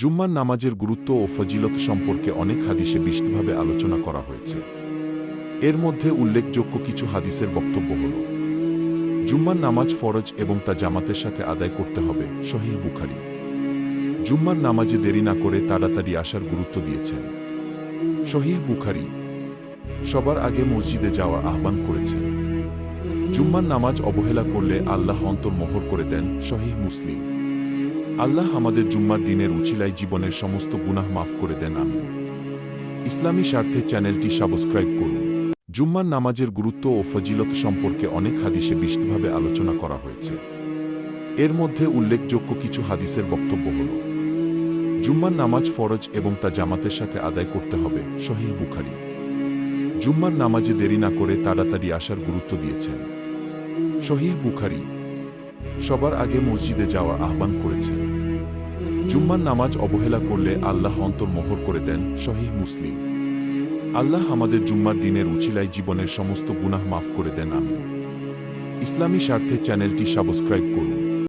জুম্মার নামাজের গুরুত্ব ও ফজিলত সম্পর্কে অনেক হাদিসে বিস্তৃতভাবে আলোচনা করা হয়েছে। এর মধ্যে উল্লেখযোগ্য কিছু হাদিসের বক্তব্য হল, জুম্মার নামাজ ফরজ এবং তা জামাতের সাথে আদায় করতে হবে শহীদ বুখারি। জুম্মার নামাজে দেরি না করে তাড়াতাড়ি আসার গুরুত্ব দিয়েছেন। শহীদ বুখারি সবার আগে মসজিদে যাওয়ার আহ্বান করেছেন। জুম্মার নামাজ অবহেলা করলে আল্লাহ অন্তর মোহর করে দেন শহীদ মুসলিম। আল্লাহ আমাদের জুম্মার দিনের উছিলায় জীবনের সমস্ত গুনাহ মাফ করে দেন আমি ইসলামী স্বার্থে চ্যানেলটি সাবস্ক্রাইব করুন। জুম্মার নামাজের গুরুত্ব ও ফজিলত সম্পর্কে অনেক হাদিসে বিস্তৃতভাবে আলোচনা করা হয়েছে। এর মধ্যে উল্লেখযোগ্য কিছু হাদিসের বক্তব্য হল, জুম্মার নামাজ ফরজ এবং তা জামাতের সাথে আদায় করতে হবে শহীদ বুখারি। জুম্মার নামাজে দেরি না করে তাড়াতাড়ি আসার গুরুত্ব দিয়েছেন। শহীদ বুখারি, সবার আগে মসজিদে যাওয়ার আহ্বান করেছেন। জুম্মার নামাজ অবহেলা করলে আল্লাহ অন্তর মোহর করে দেন শহীহ মুসলিম। আল্লাহ আমাদের জুম্মার দিনের উচিলায় জীবনের সমস্ত গুনাহ মাফ করে দেন আমি ইসলামী স্বার্থে চ্যানেলটি সাবস্ক্রাইব করুন।